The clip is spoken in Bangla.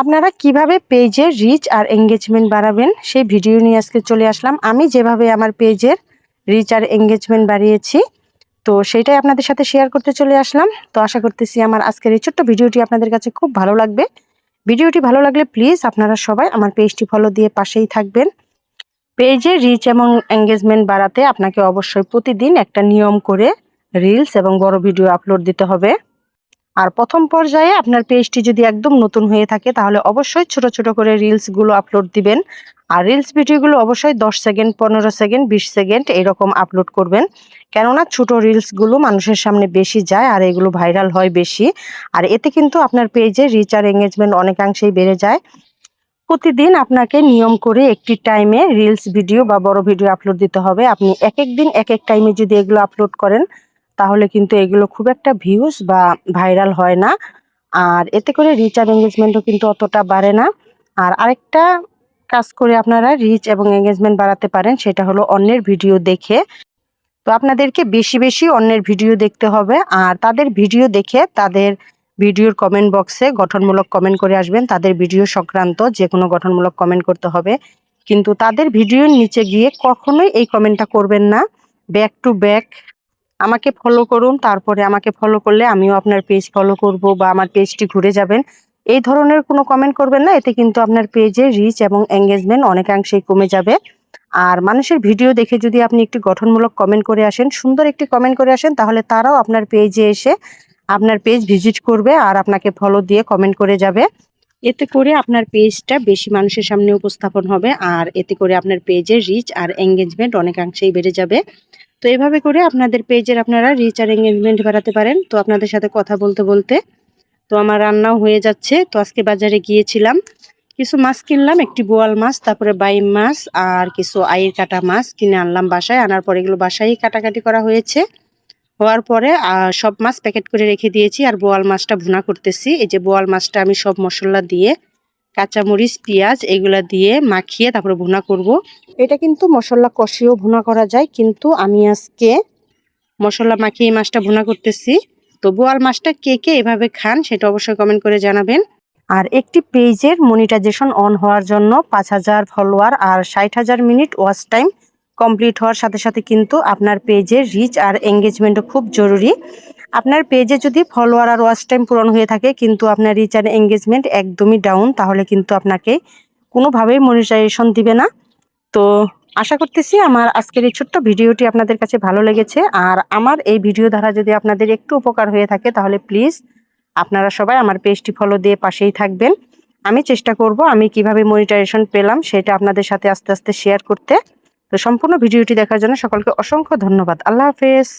আপনারা কীভাবে পেজের রিচ আর এঙ্গেজমেন্ট বাড়াবেন, সেই ভিডিও নিয়ে আজকে চলে আসলাম। আমি যেভাবে আমার পেজের রিচ আর এঙ্গেজমেন্ট বাড়িয়েছি, তো সেটাই আপনাদের সাথে শেয়ার করতে চলে আসলাম। তো আশা করতেছি আমার আজকের এই ছোট্ট ভিডিওটি আপনাদের কাছে খুব ভালো লাগবে। ভিডিওটি ভালো লাগলে প্লিজ আপনারা সবাই আমার পেজটি ফলো দিয়ে পাশেই থাকবেন। পেজে রিচ এবং এঙ্গেজমেন্ট বাড়াতে আপনাকে অবশ্যই প্রতিদিন একটা নিয়ম করে রিলস এবং বড় ভিডিও আপলোড দিতে হবে। আর প্রথম পর্যায়ে আপনার পেজটি যদি একদম নতুন হয়ে থাকে, তাহলে অবশ্যই ছোট ছোট করে রিলসগুলো আপলোড দিবেন। আর রিলস ভিডিওগুলো অবশ্যই দশ সেকেন্ড, পনেরো সেকেন্ড, বিশ সেকেন্ড এরকম আপলোড করবেন। কেননা ছোট রিলসগুলো মানুষের সামনে বেশি যায় আর এগুলো ভাইরাল হয় বেশি। আর এতে কিন্তু আপনার পেজে রিচ আর এঙ্গেজমেন্ট অনেকাংশেই বেড়ে যায়। প্রতিদিন আপনাকে নিয়ম করে একটি টাইমে রিলস ভিডিও বা বড় ভিডিও আপলোড দিতে হবে। আপনি এক এক দিন এক এক টাইমে যদি এগুলো আপলোড করেন তাহলে কিন্তু এগুলো খুব একটা ভিউজ বা ভাইরাল হয় না। আর এতে করে রিচ আর এঙ্গেজমেন্টও কিন্তু অতটা বাড়ে না। আর আরেকটা কাজ করে আপনারা রিচ এবং এঙ্গেজমেন্ট বাড়াতে পারেন সেটা হলো অন্যের ভিডিও দেখে। তো আপনাদেরকে বেশি বেশি অন্যের ভিডিও দেখতে হবে। আর তাদের ভিডিও দেখে তাদের ভিডিওর কমেন্ট বক্সে গঠনমূলক কমেন্ট করে আসবেন। তাদের ভিডিও সংক্রান্ত যে কোনো গঠনমূলক কমেন্ট করতে হবে। কিন্তু তাদের ভিডিওর নিচে গিয়ে কখনোই এই কমেন্টটা করবেন না। ব্যাক টু ব্যাক আমাকে ফলো করুন, তারপরে আমাকে ফলো করলে আমিও আপনার পেজ ফলো করব বা আমার পেজটি ঘুরে যাবেন। এই ধরনের কোনো কমেন্ট করবেন না, এতে কিন্তু আপনার পেজে রিচ এবং এঙ্গেজমেন্ট অনেকাংশেই কমে যাবে। আর মানুষের ভিডিও দেখে যদি আপনি একটি গঠনমূলক কমেন্ট করে আসেন, সুন্দর একটি কমেন্ট করে আসেন, তাহলে তারাও আপনার পেজে এসে আপনার পেজ ভিজিট করবে আর আপনাকে ফলো দিয়ে কমেন্ট করে যাবে। এতে করে আপনার পেজটা বেশি মানুষের সামনে উপস্থাপন হবে আর এতে করে আপনার পেজের রিচ আর এঙ্গেজমেন্ট অনেকাংশেই বেড়ে যাবে। তো এভাবে করে আপনাদের পেজের আপনারা রিচ আর এঙ্গেজমেন্ট বাড়াতে পারেন। তো আপনাদের সাথে কথা বলতে বলতে তো আমার রান্নাও হয়ে যাচ্ছে। তো আজকে বাজারে গিয়েছিলাম। কিছু মাছ কিনলাম, একটি বোয়াল মাছ, তারপরে বাইম মাছ আর কিছু আইর কাটা মাছ কিনে আনলাম বাসায়। আনার পরে এগুলো বাসায় কাটাকাটি করা হয়েছে। হওয়ার পরে সব মাছ প্যাকেট করে রেখে দিয়েছি আর বোয়াল মাছটা ভুনা করতেছি। এই যে বোয়াল মাছটা আমি সব মশলা দিয়ে কাঁচামরিচ, পেঁয়াজ এগুলা দিয়ে মাখিয়ে তারপরে ভুনা করব। এটা কিন্তু মশলা কষিয়েও ভুনা করা যায়, কিন্তু আমি আজকে মশলা মাখিয়ে মাছটা ভুনা করতেছি। তো বোয়াল মাছটা কে কে এভাবে খান সেটা অবশ্যই কমেন্ট করে জানাবেন। আর একটি পেজের মনিটাইজেশন অন হওয়ার জন্য পাঁচ হাজার ফলোয়ার আর ষাট হাজার মিনিট ওয়াচ টাইম কমপ্লিট হওয়ার সাথে সাথে কিন্তু আপনার পেজের রিচ আর এঙ্গেজমেন্টও খুব জরুরি। আপনার পেজে যদি ফলোয়ার আর ওয়াচ টাইম পূরণ হয়ে থাকে, কিন্তু আপনার রিচ আর এঙ্গেজমেন্ট একদমই ডাউন তাহলে কিন্তু আপনাকে কোনোভাবেই মনিটাইজেশন দিবে না। তো আশা করতেছি আমার আজকের এই ছোট্ট ভিডিওটি আপনাদের কাছে ভালো লেগেছে। আর আমার এই ভিডিও দ্বারা যদি আপনাদের একটু উপকার হয়ে থাকে, তাহলে প্লিজ আপনারা সবাই আমার পেজটি ফলো দিয়ে পাশেই থাকবেন। আমি চেষ্টা করব আমি কীভাবে মনিটাইজেশন পেলাম, সেটা আপনাদের সাথে আস্তে আস্তে শেয়ার করতে। তো সম্পূর্ণ ভিডিওটি দেখার জন্য সকলকে অসংখ্য ধন্যবাদ। আল্লাহ হাফেজ।